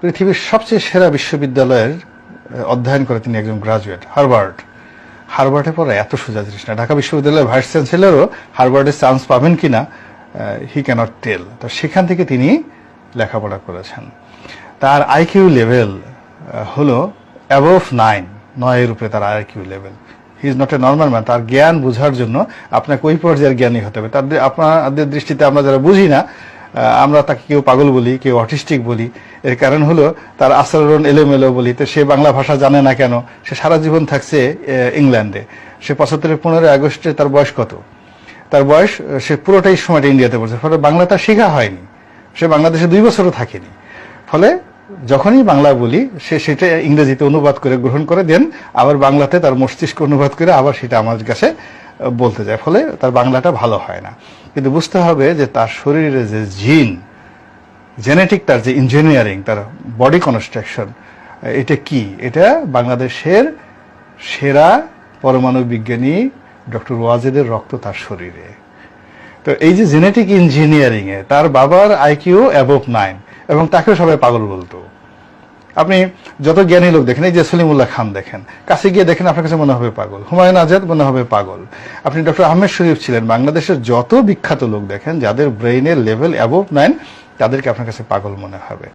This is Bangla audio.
পৃথিবীর সবচেয়ে সেরা বিশ্ববিদ্যালয়ের অধ্যয়ন করে তিনি একজন গ্রাজুয়েট হার্ভার্ড হার্ভার্ডে পড়া এত সোজা জিনিস না। ঢাকা বিশ্ববিদ্যালয়ের ভাইস চ্যান্সেলরও হার্ভার্ডের চান্স পাবেন কিনা হি ক্যানট টেল তো সেখান থেকে তিনি লেখাপড়া করেছেন। তার আইকিউ লেভেল হলো অ্যাবভ নাইন নয়ের উপরে তার IQ level he is not a normal man তার জ্ঞান বোঝার জন্য আপনাকে ওই পর্যায়ের জ্ঞানী হতে হবে। তাদের আপনাদের দৃষ্টিতে আমরা যারা বুঝি না আমরা তাকে কেউ পাগল বলি, কেউ অটিস্টিক বলি। এর কারণ হলো তার আচরণ এলোমেলো বলি। তো সে বাংলা ভাষা জানে না কেন? সে সারা জীবন থাকছে ইংল্যান্ডে। সে পঁচাত্তরের পনেরোই আগস্টে তার বয়স কত? তার বয়স সে পুরোটাই সময়টা ইন্ডিয়াতে পড়ছে। ফলে বাংলা তার শেখা হয়নি। সে বাংলাদেশে দুই বছরও থাকেনি। ফলে যখনই বাংলা বলি, সে সেটা ইংরেজিতে অনুবাদ করে গ্রহণ করে দেন, আবার বাংলাতে তার মস্তিষ্ক অনুবাদ করে আবার সেটা আমার কাছে বলতে যায় ফলে তার বাংলাটা ভালো হয় না। কিন্তু বুঝতে হবে যে তার শরীরে যে জিন জেনেটিক তার যে ইঞ্জিনিয়ারিং তার বডি কনস্ট্রাকশন এটা কি? এটা বাংলাদেশের সেরা পরমাণু বিজ্ঞানী ডক্টর ওয়াজেদের রক্ত তার শরীরে। তো এই যে জেনেটিক ইঞ্জিনিয়ারিং এ তার বাবার আইকিউ অ্যাবভ নাইন এবং তাকেও সবাই পাগল বলতো। আপনি যত জ্ঞানী লোক দেখেন, এই যে সলিমুল্লাহ খান দেখেন, কাছে গিয়ে দেখেন আপনার কাছে মনে হবে পাগল। হুমায়ুন আজাদ মনে হবে পাগল। আপনি ডক্টর আহমেদ শরীফ ছিলেন, বাংলাদেশের যত বিখ্যাত লোক দেখেন, যাদের ব্রেইনের লেভেল অ্যাবোভ নাইন তাদেরকে আপনার কাছে পাগল মনে হবে।